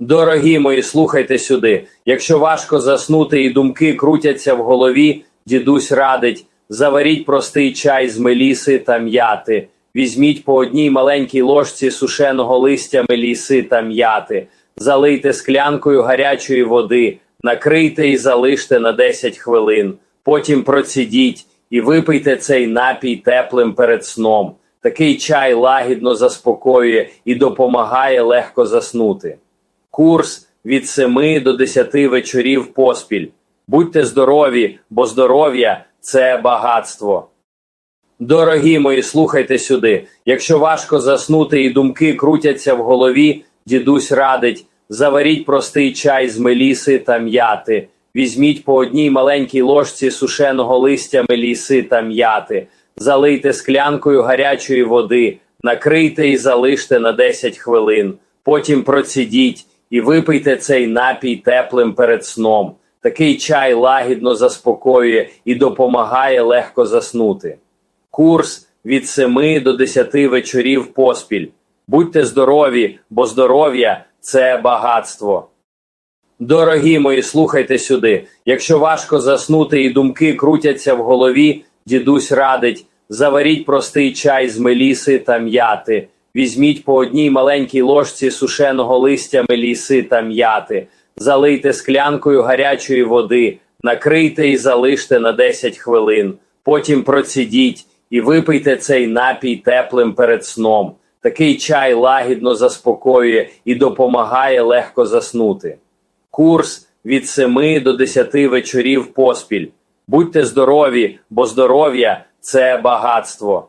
Дорогі мої, слухайте сюди. Якщо важко заснути і думки крутяться в голові, дідусь радить, заваріть простий чай з меліси та м'яти. Візьміть по одній маленькій ложці сушеного листя меліси та м'яти, залийте склянкою гарячої води, накрийте і залиште на 10 хвилин. Потім процідіть і випийте цей напій теплим перед сном. Такий чай лагідно заспокоює і допомагає легко заснути. Курс від 7 до 10 вечорів поспіль. Будьте здорові, бо здоров'я це багатство. Дорогі мої, слухайте сюди. Якщо важко заснути і думки крутяться в голові, дідусь радить, заваріть простий чай з меліси та м'яти. Візьміть по одній маленькій ложці сушеного листя меліси та м'яти, залийте склянкою гарячої води, накрийте і залиште на 10 хвилин. Потім процідіть і випийте цей напій теплим перед сном. Такий чай лагідно заспокоює і допомагає легко заснути. Курс від 7 до 10 вечорів поспіль. Будьте здорові, бо здоров'я це багатство. Дорогі мої, слухайте сюди. Якщо важко заснути і думки крутяться в голові, дідусь радить, заваріть простий чай з меліси та м'яти. Візьміть по одній маленькій ложці сушеного листя меліси та м'яти, залийте склянкою гарячої води, накрийте і залиште на 10 хвилин. Потім процідіть і випийте цей напій теплим перед сном. Такий чай лагідно заспокоює і допомагає легко заснути. Курс від 7 до 10 вечорів поспіль. Будьте здорові, бо здоров'я це багатство.